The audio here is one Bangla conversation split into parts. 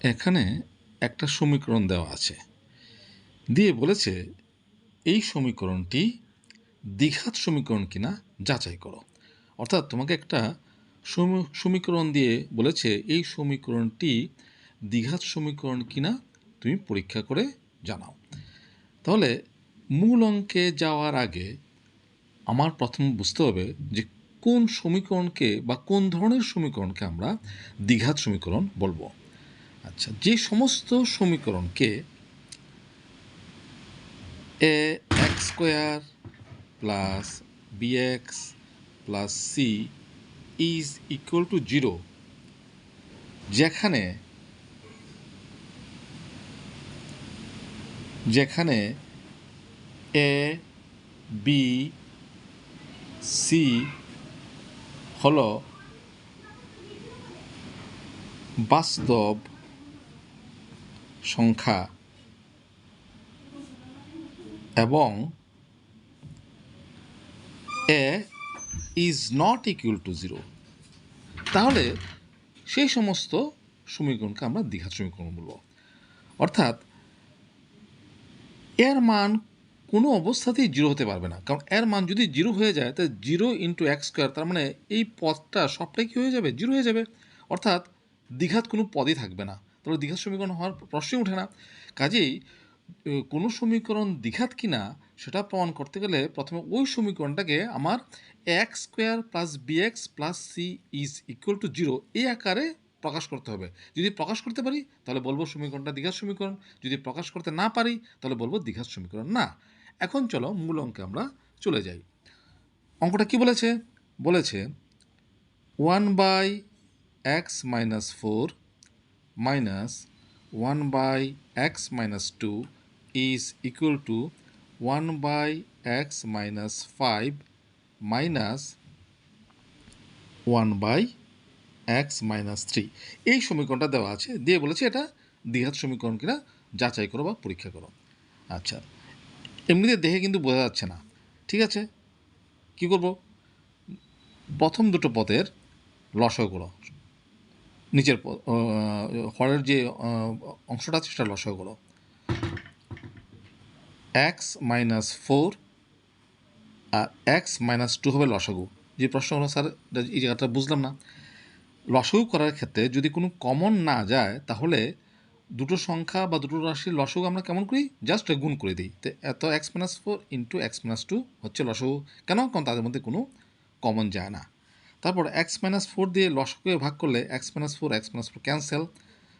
এখানে একটা সমীকরণ দেওয়া আছে। দিয়ে বলেছে, এই সমীকরণটি দ্বিঘাত সমীকরণ কিনা যাচাই করো। অর্থাৎ তোমাকে একটা সমী- সমীকরণ দিয়ে বলেছে, এই সমীকরণটি দ্বিঘাত সমীকরণ কিনা তুমি পরীক্ষা করে জানাও। তাহলে মূল অঙ্কে যাওয়ার আগে আমার প্রথম বুঝতে হবে যে কোন সমীকরণকে বা কোন ধরনের সমীকরণকে আমরা দ্বিঘাত সমীকরণ বলব। আচ্ছা যে সমস্ত সমীকরণকে A X square plus B X plus C is equal to zero, যেখানে যেখানে এ, বি, সি হল বাস্তব সংখ্যা এবং A is not equal to zero তাহলে সেই সমস্ত সমীকরণকে আমরা দ্বিঘাত সমীকরণ বলব। অর্থাৎ এর মান কোনো অবস্থাতেই জিরো হতে পারবে না। কারণ এর মান যদি জিরো হয়ে যায়, তাহলে জিরো ইন্টু এক্স স্কোয়ার তার মানে এই পদটা সবটাই কী হয়ে যাবে? জিরো হয়ে যাবে। অর্থাৎ দ্বিঘাত কোনো পদই থাকবে না। তাহলে দ্বিঘাত সমীকরণ হওয়ার প্রশ্নই ওঠে না। কাজেই কোনো সমীকরণ দ্বিঘাত কিনা সেটা প্রমাণ করতে গেলে প্রথমে ওই সমীকরণটাকে আমার X square plus B X plus C is equal to zero এই আকারে প্রকাশ করতে হবে। যদি প্রকাশ করতে পারি, তাহলে বলব সমীকরণটা দ্বিঘাত সমীকরণ। যদি প্রকাশ করতে না পারি, তাহলে বলব দ্বিঘাত সমীকরণ না। এখন চলো মূল অঙ্কে আমরা চলে যাই। অঙ্কটা কি বলেছে? বলেছে one by X minus four minus one by X minus two is equal to one by X minus five minus one by X minus three এই সমীকরণটা দেওয়া আছে। দিয়ে বলেছে এটা দ্বিঘাত সমীকরণ কিনা যাচাই করো বা পরীক্ষা করো। আচ্ছা এমনিতে দেখে কিন্তু বোঝা যাচ্ছে না। ঠিক আছে? কি করব? প্রথম দুটো পদের লসও করো নিচের হরের যে অংশটা আছে সেটা করো। এক্স মাইনাস ফোর আর এক্স মাইনাস টু হবে লসাগু। যে প্রশ্ন হলো, স্যার এই জায়গাটা বুঝলাম না। লসাগু করার ক্ষেত্রে যদি কোনো কমন না যায়, তাহলে দুটো সংখ্যা বা দুটো রাশির লসাগু আমরা কেমন করি? জাস্ট গুণ করে দিই। তো এত X minus four into X minus two হচ্ছে লসাগু। কেন? কারণ তাদের মধ্যে কোনো কমন যায় না। তারপর এক্স মাইনাস ফোর দিয়ে লসাগুকে ভাগ করলে X minus four X minus four cancel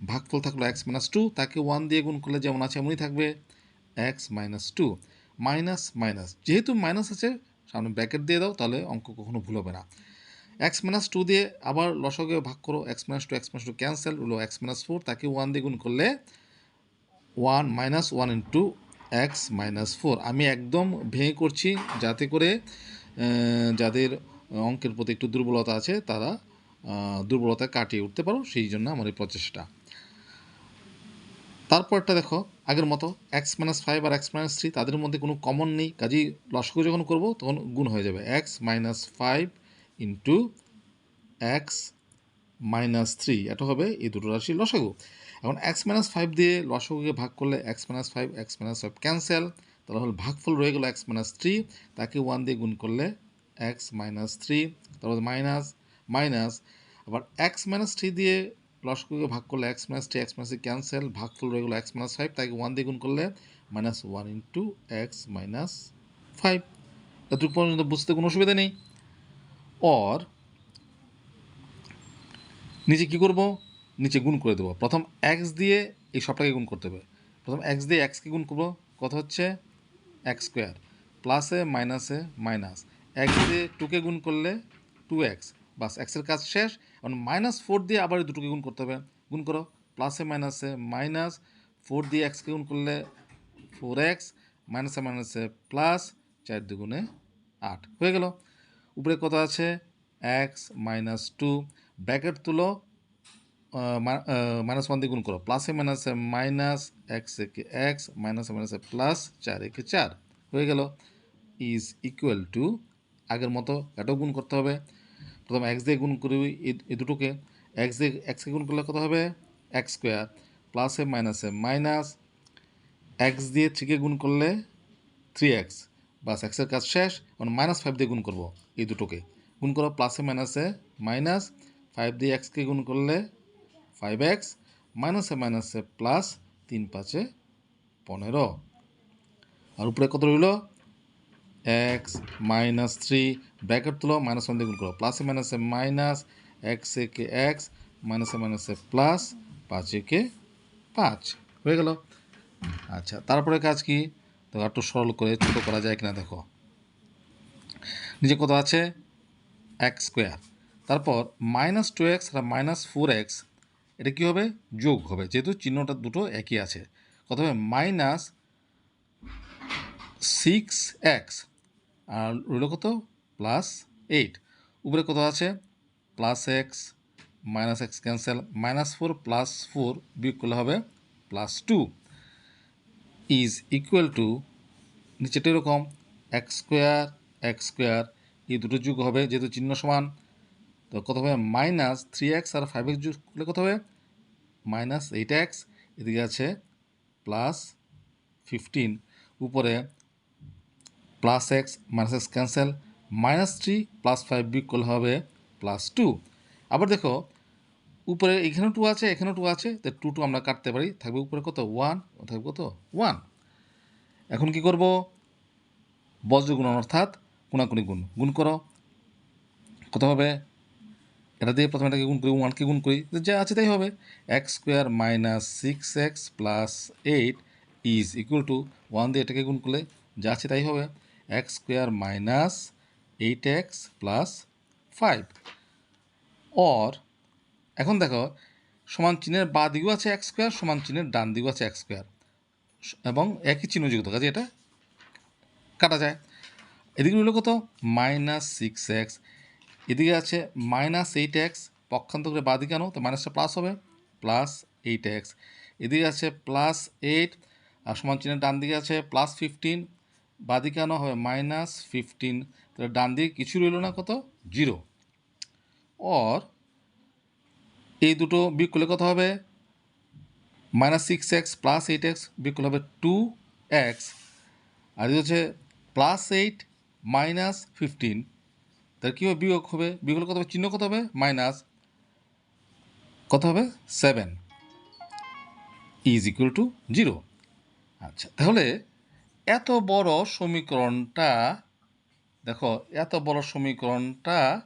ভাগফল থাকল এক্স মাইনাস টু তাকে ওয়ান দিয়ে গুণ করলে যেমন আছে এমনই থাকবে X minus two minus minus যেহেতু মাইনাস আছে সামনে ব্র্যাকেট দিয়ে দাও তাহলে অঙ্ক কখনো ভুল হবে না এক্স মাইনাস টু দিয়ে আবার লসকে ভাগ করো X minus two X minus two cancel হলো এক্স মাইনাস ফোর তাকে ওয়ান দিয়ে গুণ করলে one minus one into X minus four আমি একদম ভেঙে করছি যাতে করে যাদের অঙ্কের প্রতি একটু দুর্বলতা আছে, তারা দুর্বলতা কাটিয়ে উঠতে পারো, সেই জন্য আমার এই প্রচেষ্টা। তারপরটা দেখো, আগের মতো এক্স মাইনাস ফাইভ আর এক্স মাইনাস থ্রি তাদের মধ্যে কোনো কমন নেই, কাজেই লসক যখন করব তখন গুণ হয়ে যাবে। X minus five into X minus three এটা হবে এই দুটো রাশি লসাগু। এখন এক্স মাইনাস ফাইভ দিয়ে লসাগুকে ভাগ করলে X minus five X minus five cancel তাহলে হল ভাগফল রয়ে গেল এক্স মাইনাস থ্রি তাকে ওয়ান দিয়ে গুণ করলে এক্স মাইনাস থ্রি তারপর মাইনাস মাইনাস আবার এক্স মাইনাস থ্রি দিয়ে লসকুকে ভাগ করলে X minus three X minus cancel ভাগফল রয়ে গেলো এক্স মাইনাস ফাইভ তাকে ওয়ান দিয়ে গুণ করলে minus one into X minus five এতটুকু পর্যন্ত বুঝতে কোনো অসুবিধা নেই। অর নিচে কি করব? নিচে গুণ করে দেবো। প্রথম এক্স দিয়ে এই সবটাকে গুণ করতে হবে। প্রথম এক্স দিয়ে এক্সকে গুণ করব। কত হচ্ছে? এক্স স্কোয়ার প্লাসে মাইনাসে মাইনাস এক্স দিয়ে টুকে গুণ করলে টু এক্স বাস এক্সের কাজ শেষ। এখন মাইনাস ফোর দিয়ে আবার দুটোকে গুণ করতে হবে। গুণ করো প্লাসে মাইনাসে মাইনাস ফোর দিয়ে এক্সকে গুণ করলে ফোর এক্স মাইনাসে মাইনাসে প্লাস চার দুগুণে আট। হয়ে গেল। উপরে কত আছে? এক্স মাইনাস টু ব্র্যাকেট তুলো মাইনাস ওয়ান দিয়ে গুণ করো। প্লাসে মাইনাসে মাইনাস এক্স একে এক্স মাইনাসে মাইনাসে প্লাস চার একে চার। হয়ে গেল। ইজ ইকুয়াল টু আগের মতো এটাও গুণ করতে হবে। প্রথম এক্স দিয়ে গুণ করি এই দুটোকে। এক্স দিয়ে এক্সকে গুণ করলে কত হবে? এক্স স্কোয়ার প্লাসে মাইনাসে মাইনাস এক্স দিয়ে থ্রিকে গুণ করলে থ্রি এক্স বাস এক্সের কাজ শেষ, এখন মাইনাস ফাইভ দিয়ে গুণ করব এই দুটোকে। গুণ করো প্লাসে মাইনাসে মাইনাস ফাইভ দিয়ে এক্সকে গুণ করলে ফাইভ এক্স মাইনাসে মাইনাসে প্লাস তিন পাঁচে পনেরো। আর উপরে কত রইল? এক্স মাইনাস থ্রি, ব্র্যাকেট তুলো, মাইনাস ওয়ান দিয়ে গুণ করো। প্লাসে মাইনাসে মাইনাস এক্স একে এক্স, মাইনাসে মাইনাসে প্লাস পাঁচ একে পাঁচ। হয়ে গেল? আচ্ছা তারপরে কাজ কি? দেখো, একটু সরল করে, ছোটো করা যায় কিনা দেখো। নিচে কত আছে? X square. তারপর মাইনাস টু এক্স আর মাইনাস ফোর এক্স, এটা কী হবে? যোগ হবে। যেহেতু চিহ্নটা দুটো একই আছে। কত হবে? Minus six x. আর রইল কত? Plus eight. উপরে কত আছে? Plus X, minus X cancel, minus four, plus four বিয়োগ করলে হবে plus two. Is equal to নিচেটা এরকম, এক্স স্কোয়ার এক্স স্কোয়ার, এই দুটো যুগ হবে যেহেতু চিহ্ন সমান, তো কত হবে? মাইনাস থ্রি এক্স আর ফাইভ এক্স যুগ করলে কত হবে? মাইনাস এইট এক্স, এদিকে আছে প্লাস ফিফটিন। উপরে plus X minus X cancel minus three plus five বিয়োগ করলে হবে প্লাস টু আবার দেখো, উপরে এখানেও টু আছে, এখানেও টু আছে, তো টু টু আমরা কাটতে পারি। থাকবে উপরে কত? ওয়ান থাকবে কত? ওয়ান এখন কি করব? বজ্র গুণন অর্থাৎ গুণাগুণি গুণ। গুণ করো। কত হবে? এটা দিয়ে প্রথমে এটাকে গুণ করি ওয়ানকে গুণ করি। যা আছে তাই হবে। X square minus six X plus eight is equal to one দিয়ে এটাকে গুণ করলে যা আছে তাই হবে। X square minus eight X plus five. Or, এখন দেখো, সমান চিহ্নের বা দিকেও আছে এক্স স্কোয়ার, সমান চিহ্নের ডান দিকেও আছে এক্স স্কোয়ার। এবং একই চিহ্ন যুক্ত কাজে এটা কাটা যায়। এদিকে রইল কত? Minus six X. এদিকে আছে মাইনাস এইট এক্স পক্ষান্ত করে বাঁ দিকে আনো, তো মাইনাসটা প্লাস হবে, প্লাস এইট এক্স। এদিকে আছে প্লাস এইট, আর সমান চিহ্নের ডান দিকে আছে প্লাস ফিফটিন বাঁ দিকে আনো হবে মাইনাস ফিফটিন তাহলে ডান দিকে কিছু রইল না, কত? জিরো অর এই দুটো বিয়োগ করলে কত হবে? Minus six X plus eight X বিয়োগ করলে হবে টু এক্স আর এই হচ্ছে প্লাস এইট মাইনাস ফিফটিন তাহলে কী হবে? বিয়োগ হবে। বিয়োগ হলে কত হবে? চিহ্ন কত হবে? মাইনাস কত হবে? Seven is equal to zero আচ্ছা তাহলে এত বড় সমীকরণটা, দেখো, এত বড় সমীকরণটা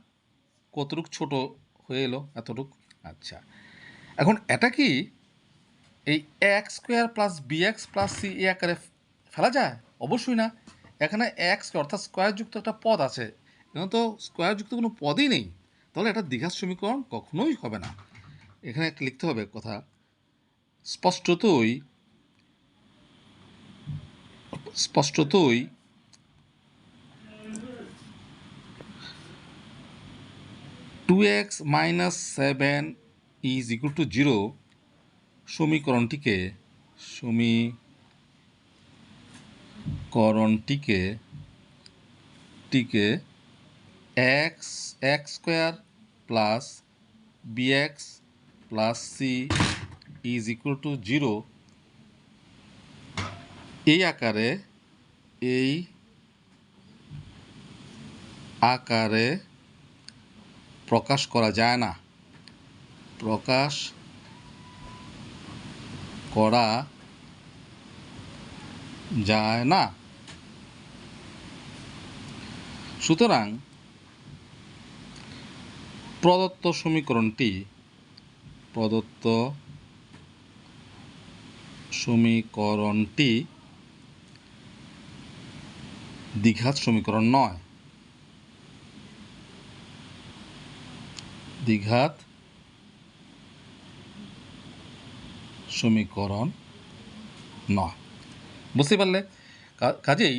কতটুক ছোট হয়ে এলো? এতটুক? আচ্ছা। এখন এটা কি? এই X square plus B X plus C এ আকারে ফেলা যায়? অবশ্যই না। এখানে এক্স অর্থাৎ স্কোয়ারযুক্ত একটা পদ আছে। এখানে তো স্কোয়ারযুক্ত কোনো পদই নেই। তাহলে এটা দীঘার সমীকরণ কখনোই হবে না। এখানে একটা লিখতে হবে কথা। স্পষ্টতই স্পষ্টতই two X minus seven is equal to zero সমীকরণটিকে সমীকরণটিকে, টিকে X X square plus B X plus C is equal to zero এই আকারে এই আকারে প্রকাশ করা যায় না। প্রকাশ করা যায় না। সুতরাং প্রদত্ত সমীকরণটি প্রদত্ত সমীকরণটি দ্বিঘাত সমীকরণ নয়। দ্বিঘাত সমীকরণ নয়। বুঝতে পারলে? কাজেই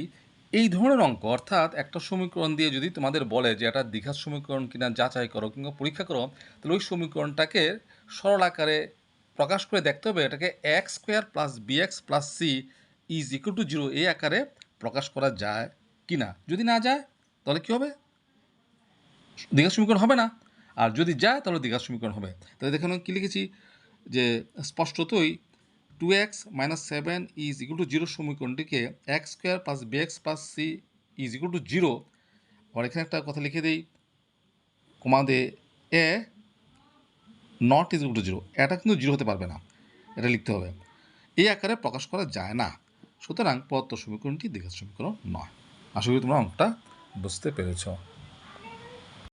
এই ধরনের অঙ্ক, অর্থাৎ একটা সমীকরণ দিয়ে যদি তোমাদের বলে যে এটা দ্বিঘাত সমীকরণ কিনা যাচাই করো কিংবা পরীক্ষা করো, তাহলে ওই সমীকরণটাকে সরল আকারে প্রকাশ করে দেখতে হবে এটাকে X square plus B X plus C is equal to zero এই আকারে প্রকাশ করা যায়। কি না যদি না যায়, তাহলে কী হবে? দীঘার সমীকরণ হবে না। আর যদি যায়, তাহলে দীঘা সমীকরণ হবে। তাহলে দেখুন কী লিখেছি, যে স্পষ্টতই two X minus seven is equal to zero সমীকরণটিকে X square plus B X plus C is equal to zero আর এখানে একটা কথা লিখে দিই কমাদে A not is equal to zero এটা কিন্তু জিরো হতে পারবে না। এটা লিখতে হবে। এই আকারে প্রকাশ করা যায় না। সুতরাং পদার্থ সমীকরণটি দ্বিঘাত সমীকরণ নয়। আশা করি তোমরা অঙ্কটা বুঝতে পেরেছ।